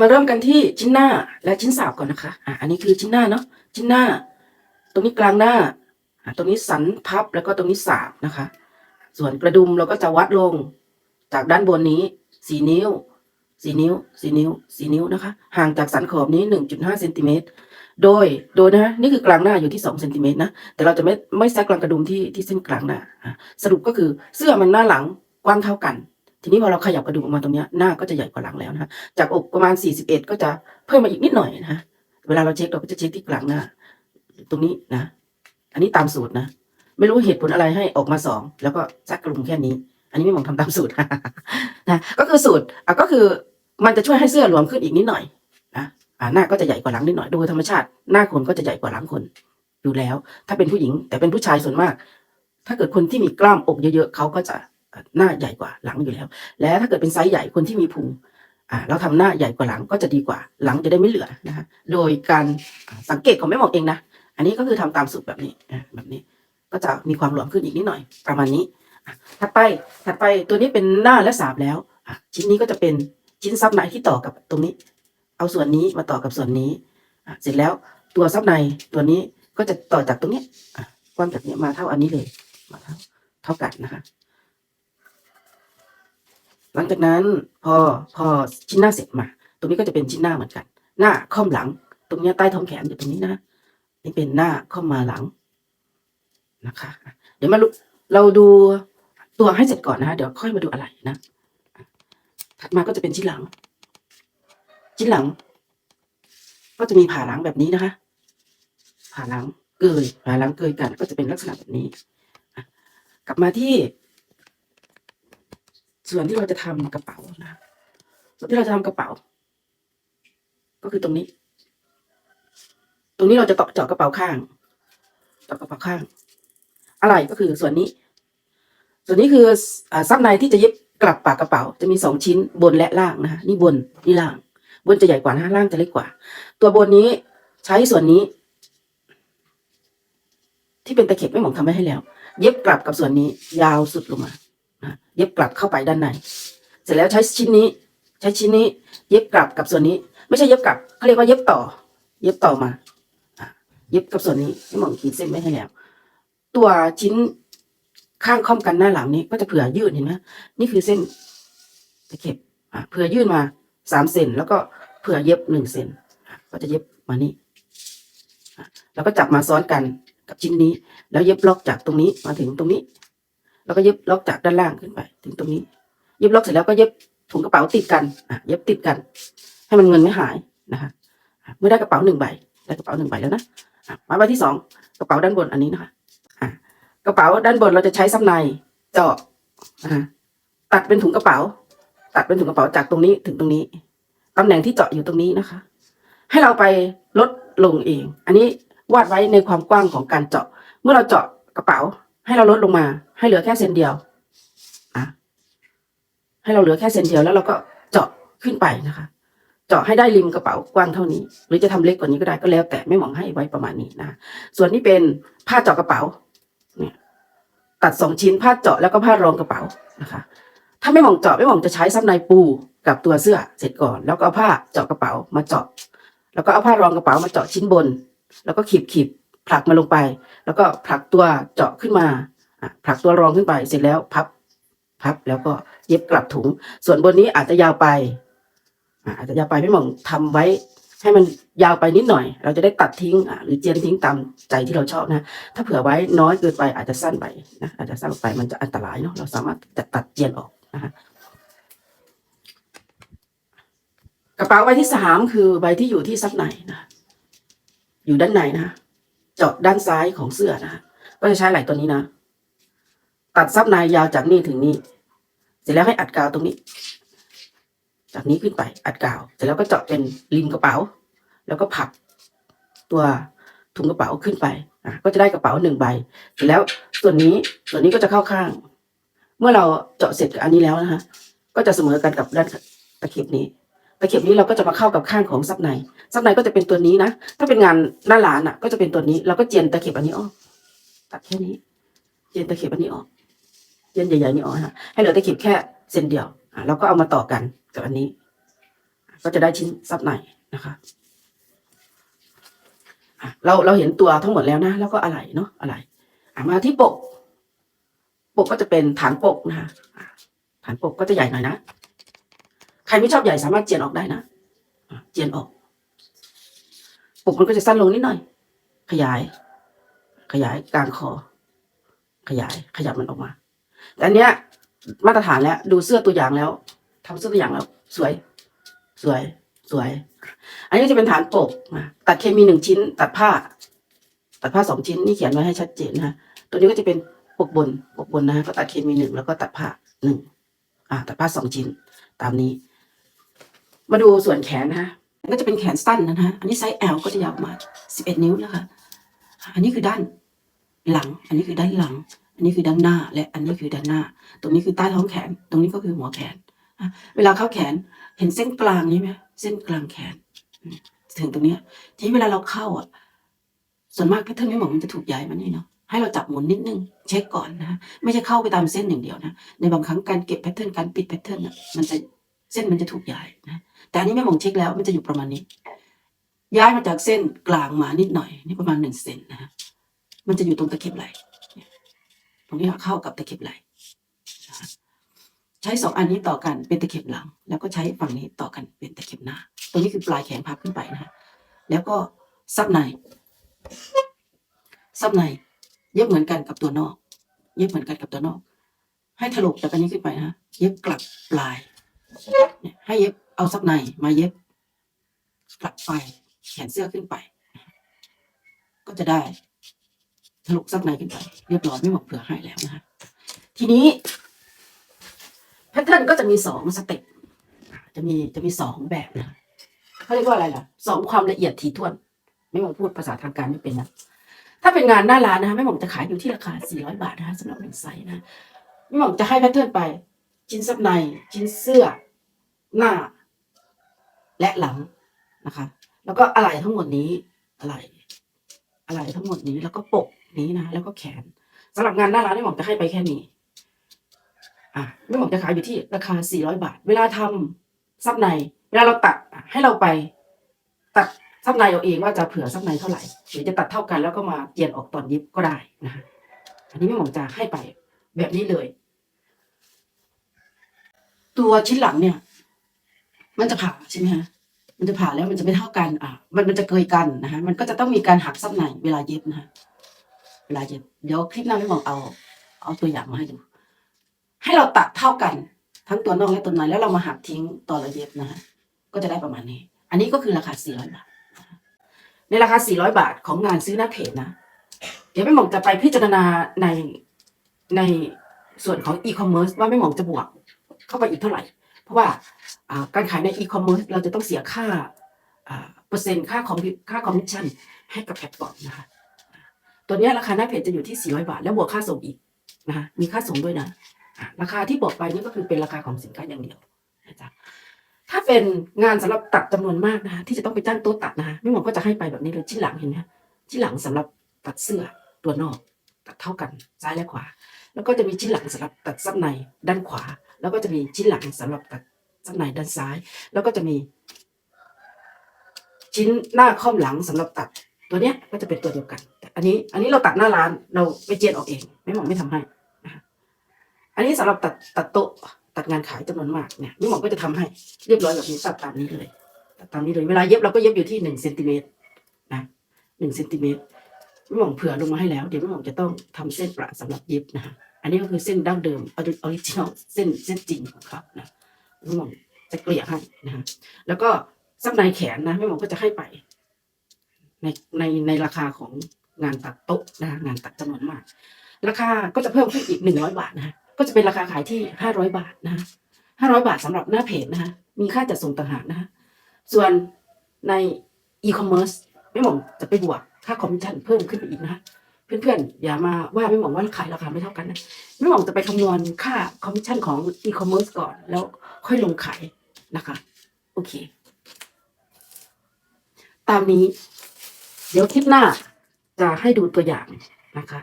มาเริ่มกันที่ชิ้นหน้าและชิ้นสาบก่อนนะคะ อะ อันนี้คือชิ้นหน้าเนาะ ชิ้นหน้า ตรงนี้กลางหน้า อะ ตรงนี้สันพับแล้วก็ตรงนี้สาบนะคะ ส่วนกระดุมเราก็จะวัดลง จากด้านบนนี้สี่นิ้วสี่นิ้วสี่นิ้วสี่นิ้วนะคะ ห่างจากสันขอบนี้หนึ่งจุดห้าเซนติเมตร โดย โดยนะนี่คือกลางหน้าอยู่ที่สองเซนติเมตรนะ แต่เราจะไม่ไม่แซกกลางกระดุมที่ที่เส้นกลางหน้า สรุปก็คือเสื้อมันหน้าหลังกว้างเท่ากัน ทีนี้พอเราขยับกระดุมออกมาตรงนี้หน้าก็จะใหญ่กว่าหลังแล้วนะคะจากอกประมาณ 41 ก็จะเพิ่มมาอีกนิดหน่อยนะฮะเวลาเราเช็คเราก็จะเช็คที่กลางหน้า ตรงนี้นะ อันนี้ตามสูตรนะ ไม่รู้เหตุผลอะไรให้ออกมาสองแล้วก็ซักกระดุมแค่นี้ อันนี้ไม่มองทำตามสูตรนะก็คือสูตรอะก็คือมันจะช่วยให้เสื้อหลวมขึ้นอีกนิดหน่อยนะอ่าหน้าก็จะใหญ่กว่าหลังนิดหน่อยโดยธรรมชาติ หน้าคนก็จะใหญ่กว่าหลังคนอยู่แล้ว ถ้าเป็นผู้หญิงแต่เป็นผู้ชายส่วนมาก ถ้าเกิดคนที่มีกล้ามอกเยอะๆเขาก็จะ หน้าใหญ่กว่าหลังอยู่แล้ว และถ้าเกิดเป็นไซส์ใหญ่คนที่มีพุงอ่าเราทำหน้าใหญ่กว่าหลังก็จะดีกว่าหลังจะได้ไม่เหลือนะคะโดยการสังเกตของแม่หมอกเองนะอันนี้ก็คือทำตามสูตรแบบนี้แบบนี้ ก็จะมีความหลวมขึ้นอีกนิดหน่อย ประมาณนี้ถัดไปถัดไปตัวนี้เป็นหน้าและสาบแล้วชิ้นนี้ก็จะเป็นชิ้นซับในที่ต่อกับตรงนี้ เอาส่วนนี้มาต่อกับส่วนนี้เสร็จแล้วตัวซับในตัวนี้ก็จะต่อจากตรงนี้อะกว้างจากนี้มาเท่าอันนี้เลยมาเท่าเท่ากันนะคะ หลังจากนั้นพอพอชิ้นหน้าเสร็จมา ตรงนี้ก็จะเป็นชิ้นหน้าเหมือนกัน หน้าค่อมหลัง ตรงนี้ใต้ท้องแขนอยู่ตรงนี้นะนี่เป็นหน้าค่อมมาหลังนะคะ เดี๋ยวมาเราดูตัวให้เสร็จก่อนนะเดี๋ยวค่อยมาดูอะไรนะถัดมาก็จะเป็นชิ้นหลัง ชิ้นหลัง ก็จะมีผ่าหลังแบบนี้นะคะ ผ่าหลังเกยผ่าหลังเกยกัน ก็จะเป็นลักษณะแบบนี้กลับมาที่ ส่วนที่เราจะทำกระเป๋านะส่วนที่เราจะทำกระเป๋า ก็คือตรงนี้ ตรงนี้เราจะตอกเจาะกระเป๋าข้างเจาะกระเป๋าข้าง อะไรก็คือส่วนนี้ ส่วนนี้คือซับในที่จะเย็บกลับปากกระเป๋า จะมีสองชิ้นบนและล่างนะฮะนี่บนนี่ล่าง บนจะใหญ่กว่านะล่างจะเล็กกว่า ตัวบนนี้ใช้ส่วนนี้ ที่เป็นตะเข็บไม่หมองทำไว้ให้แล้ว เย็บกลับกับส่วนนี้ ยาวสุดลงมา เย็บกลับเข้าไปด้านในเสร็จแล้วใช้ชิ้นนี้ ใช้ชิ้นนี้ เย็บกลับกับส่วนนี้ ไม่ใช่เย็บกลับเขาเรียกว่าเย็บต่อ เย็บต่อมาเย็บกับส่วนนี้ที่หมองขีดเส้นไว้ให้แล้ว ตัวชิ้นข้างค่อมกันหน้าหลังนี้ก็จะเผื่อยืดเห็นไหมนี่คือเส้นตะเข็บเผื่อยืดมาสามเซนแล้วก็เผื่อเย็บหนึ่งเซนก็จะเย็บมานี่แล้วก็จับมาซ้อนกันกับชิ้นนี้ แล้วเย็บล็อกจากตรงนี้มาถึงตรงนี้ แล้วก็เย็บล็อกจากด้านล่างขึ้นไป ถึงตรงนี้ เย็บล็อกเสร็จแล้วก็เย็บถุงกระเป๋าติดกันอะเย็บติดกัน ให้มันเงินไม่หายนะคะเมื่อได้กระเป๋าหนึ่งใบได้กระเป๋าหนึ่งใบแล้วนะมาใบที่สองกระเป๋าด้านบนอันนี้นะคะกระเป๋าด้านบนเราจะใช้ซับในเจาะตัดเป็นถุงกระเป๋า ตัดเป็นถุงกระเป๋าจากตรงนี้ถึงตรงนี้ตำแหน่งที่เจาะอยู่ตรงนี้นะคะ ให้เราไปลดลงเอง อันนี้วาดไว้ในความกว้างของการเจาะ เมื่อเราเจาะกระเป๋า ให้เราลดลงมา ให้เหลือแค่เซนเดียวอะให้เราเหลือแค่เซนเดียวแล้วเราก็เจาะขึ้นไปนะคะ เจาะให้ได้ริมกระเป๋ากว้างเท่านี้ หรือจะทำเล็กกว่านี้ก็ได้ก็แล้ว แต่ไม่หวังให้ไว้ประมาณนี้นะส่วนนี้เป็นผ้าเจาะกระเป๋าเนี่ยตัดสองชิ้นผ้าเจาะแล้วก็ผ้ารองกระเป๋านะคะ ถ้าไม่หวังเจาะไม่หวังจะใช้ซับในปูกับตัวเสื้อเสร็จก่อน แล้วก็เอาผ้าเจาะกระเป๋ามาเจาะ แล้วก็เอาผ้ารองกระเป๋ามาเจาะชิ้นบน แล้วก็ขีบขีบผลักมาลงไป แล้วก็ผลักตัวเจาะขึ้นมา ผลักตัวรองขึ้นไปเสร็จแล้วพับพับแล้วก็เย็บกลับถุง ส่วนบนนี้อาจจะยาวไปอาจจะยาวไปพี่หม่องทำไว้ ให้มันยาวไปนิดหน่อย เราจะได้ตัดทิ้งหรือเจียนทิ้งตามใจที่เราชอบนะ ถ้าเผื่อไว้น้อยเกินไปอาจจะสั้นไปนะอาจจะสั้นไปมันจะอันตรายเนาะเราสามารถจะตัดเจียนออกนะคะกระเป๋าใบที่สามคือใบที่อยู่ที่ซับในนะอยู่ด้านในนะเจาะด้านซ้ายของเสื้อนะก็จะใช้ไหล่ตัวนี้นะ ตัดซับในยาวจากนี่ถึงนี่เสร็จแล้วให้อัดกาวตรงนี้ จากนี้ขึ้นไปอัดกาว เสร็จแล้วก็เจาะเป็นริมกระเป๋า แล้วก็ผักตัวถุงกระเป๋าขึ้นไปอะก็จะได้กระเป๋าหนึ่งใบ เสร็จแล้วส่วนนี้ส่วนนี้ก็จะเข้าข้าง เมื่อเราเจาะเสร็จกับอันนี้แล้วนะคะก็จะเสมอกันกับด้านตะเข็บนี้ตะเข็บนี้เราก็จะมาเข้ากับข้างของซับในซับในก็จะเป็นตัวนี้นะถ้าเป็นงานหน้าร้านอะ ก็จะเป็นตัวนี้เราก็เจียนตะเข็บอันนี้ออกตัดแค่นี้ เจียนตะเข็บอันนี้ออก เจียนใหญ่ๆนี้ออกนะให้เหลือตะเข็บแค่เส้นเดียวอะแล้วก็เอามาต่อกันกับอันนี้ ก็จะได้ชิ้นซับในนะคะอะเราเราเห็นตัวทั้งหมดแล้วนะ แล้วก็อะไรเนาะอะไรอะมาที่ปก ปกก็จะเป็นฐานปกนะคะฐานปกก็จะใหญ่หน่อยนะใครไม่ชอบใหญ่สามารถเจียนออกได้นะอะเจียนออกปกมันก็จะสั้นลงนิดหน่อย ขยาย ขยายกลางคอ ขยายขยับมันออกมา แต่อันเนี้ยมาตรฐานแล้วดูเสื้อตัวอย่างแล้วทำเสื้อตัวอย่างแล้ว สวย สวย สวย อันนี้ก็จะเป็นฐานปกตัดเคมีหนึ่งชิ้น ตัดผ้า ตัดผ้าสองชิ้นนี่เขียนไว้ให้ชัดเจนนะตัวนี้ก็จะเป็นปกบนปกบนนะก็ตัดเคมีหนึ่งแล้วก็ตัดผ้าหนึ่งอ่าตัดผ้าสองชิ้น ตามนี้ มาดูส่วนแขนนะฮะก็จะเป็นแขนสั้นนะฮะ อันนี้ไซส์ L ก็จะยาวมาสิบเอ็ดนิ้วนะคะ อันนี้คือด้านหลัง อันนี้คือด้านหลัง อันนี้คือด้านหน้า และอันนี้คือด้านหน้า ตรงนี้คือใต้ท้องแขน ตรงนี้ก็คือหัวแขน เวลาเข้าแขนเห็นเส้นกลางนี้ไหมเส้นกลางแขน ถึงตรงนี้ทีนี้เวลาเราเข้าอะ ส่วนมากแพทเทิร์นไม่หมอกมันจะถูกย้ายมานี่เนาะให้เราจับหมุนนิดนึงเช็คก่อนนะไม่ใช่เข้าไปตามเส้นอย่างเดียวนะในบางครั้งการเก็บแพทเทิร์นการปิดแพทเทิร์นอะมันจะเส้นมันจะถูกย้ายนะแต่อันนี้แม่หมองเช็คแล้วมันจะอยู่ประมาณนี้ ย้ายมาจากเส้นกลางมานิดหน่อยนี่ประมาณหนึ่งเซนนะฮะมันจะอยู่ตรงตะเข็บไหล ตรงนี้เข้ากับตะเข็บไหลใช้สองอันนี้ต่อกันเป็นตะเข็บหลัง แล้วก็ใช้ฝั่งนี้ต่อกันเป็นตะเข็บหน้า ตรงนี้คือปลายแขนพับขึ้นไปนะแล้วก็ซับใน ซับในเย็บเหมือนกันกับตัวนอก เย็บเหมือนกันกับตัวนอก ให้ถลกจากอันนี้ขึ้นไปนะฮะเย็บกลับปลายให้เย็บเอาซับในมาเย็บกลับไปแขนเสื้อขึ้นไป ก็จะได้ ทะลุซับในขึ้นไปเรียบร้อยไม่หมดเผื่อให้แล้วนะฮะทีนี้แพทเทิร์นก็จะมีสองสเต็ปจะมีจะมีสองแบบนะเขาเรียกว่าอะไรล่ะสองความละเอียดถี่ถ้วน ไม่หมองพูดภาษาทางการไม่เป็นนะถ้าเป็นงานหน้าร้านนะฮะไม่หมองจะขายอยู่ที่ราคา 400 บาทนะฮะสำหรับหนึ่งไซส์นะไม่หมองจะให้แพทเทิร์นไป ชิ้นซับใน ชิ้นเสื้อ หน้า และหลังนะคะ แล้วก็อะไรทั้งหมดนี้อะไร อะไรทั้งหมดนี้แล้วก็ปก นี้นะแล้วก็แขนสำหรับงานหน้าร้านไม่หมอกจะให้ไปแค่นี้ อะไม่หมอกจะขายอยู่ที่ราคา 400 บาท เวลาทำซับใน เวลาเราตัดให้เราไป ตัดซับในเอาเองว่าจะเผื่อซับในเท่าไหร่หรือจะตัดเท่ากันแล้วก็มาเปลี่ยนออกตอนยิบก็ได้นะคะอันนี้ไม่หมอกจะให้ไปแบบนี้เลย ตัวชิ้นหลังเนี่ย มันจะผ่าใช่ไหมฮะมันจะผ่าแล้วมันจะไม่เท่ากัน อะ มันมันจะเกยกันนะฮะมันก็จะต้องมีการหักซับในเวลาเย็บนะฮะ เวลาเย็บเดี๋ยวคลิปหน้าไม่บอกเอา เอาตัวอย่างมาให้ดู ให้เราตัดเท่ากัน ทั้งตัวนอกและตัวในแล้วเรามาหักทิ้งตอนเราเย็บนะฮะก็จะได้ประมาณนี้ อันนี้ก็คือราคา 400 บาท ในราคา 400 บาทของงานซื้อหน้าเพจนะ เดี๋ยวไม่หมองจะไปพิจารณาในในส่วนของอีคอมเมิร์ซว่าไม่หมองจะบวกเข้าไปอีกเท่าไหร่ เพราะว่าการขายในอีคอมเมิร์ซเราจะต้องเสียค่าอ่าเปอร์เซ็นต์ค่าคอมค่าคอมมิชชั่นให้กับแพลตฟอร์มนะคะ ตัวนี้ราคาหน้าเพจจะอยู่ที่ 400 บาท แล้วบวกค่าส่งอีกนะคะมีค่าส่งด้วยนะ ราคาที่บอกไปนี่ก็คือเป็นราคาของสินค้าอย่างเดียวนะจ๊ะถ้าเป็นงานสำหรับตัดจำนวนมากนะคะที่จะต้องไปจ้างโต๊ะตัดนะคะไม่หมอก็จะให้ไปแบบนี้เลยชิ้นหลังเห็นไหมคะชิ้นหลังสำหรับตัดเสื้อตัวนอกตัดเท่ากันซ้ายและขวา แล้วก็จะมีชิ้นหลังสำหรับตัดซับในด้านขวา แล้วก็จะมีชิ้นหลังสำหรับตัดซับในด้านซ้าย แล้วก็จะมี ชิ้นหน้าค่อมหลังสำหรับตัดตัวเนี้ยก็จะเป็นตัวเดียวกัน อันนี้ อันนี้เราตัดหน้าร้าน เราไปเจียนออกเองไม่หมองไม่ทำให้นะะอันนี้สำหรับตัดตัดโต๊ะตัดงานขายจำนวนมากเนี่ยไม่หมองก็จะทำให้เรียบร้อยแบบนี้ตัดตามนี้เลยตัดตามนี้เลยเวลาเย็บเราก็เย็บอยู่ที่หนึ่งเซนติเมตรนะหนึ่งเซนติเมตรไม่หมองเผื่อลงมาให้แล้ว เดี๋ยวไม่หมองจะต้องทำเส้นประสำหรับเย็บนะคะอันนี้ก็คือเส้นดั้งเดิมออริจินอลเส้นเส้นจริงของเขานะไม่หมองจะเกลี่ยให้นะฮะแล้วก็ซับในแขนนะไม่หมองก็จะให้ไป ในในในราคาของ งานตัดโต๊ะนะงานตัดจำนวนมาก ราคาก็จะเพิ่มขึ้นอีกหนึ่งร้อยบาทนะฮะก็จะเป็นราคาขายที่ห้าร้อยบาทนะฮะห้าร้อยบาทสำหรับหน้าเพจนะฮะมีค่าจัดส่งต่างหากนะฮะส่วนในอีคอมเมิร์ซไม่หมองจะไปบวกค่าคอมมิชชั่นเพิ่มขึ้นไปอีกนะฮะเพื่อนๆอย่ามาว่าไม่หมองว่าขายราคาไม่เท่ากันนะไม่หวังจะไปคำนวณค่าคอมมิชชั่นของอีคอมเมิร์ซก่อน แล้วค่อยลงขายนะคะ โอเค ตามนี้ เดี๋ยวคลิปหน้า จะให้ดูตัวอย่างนะคะ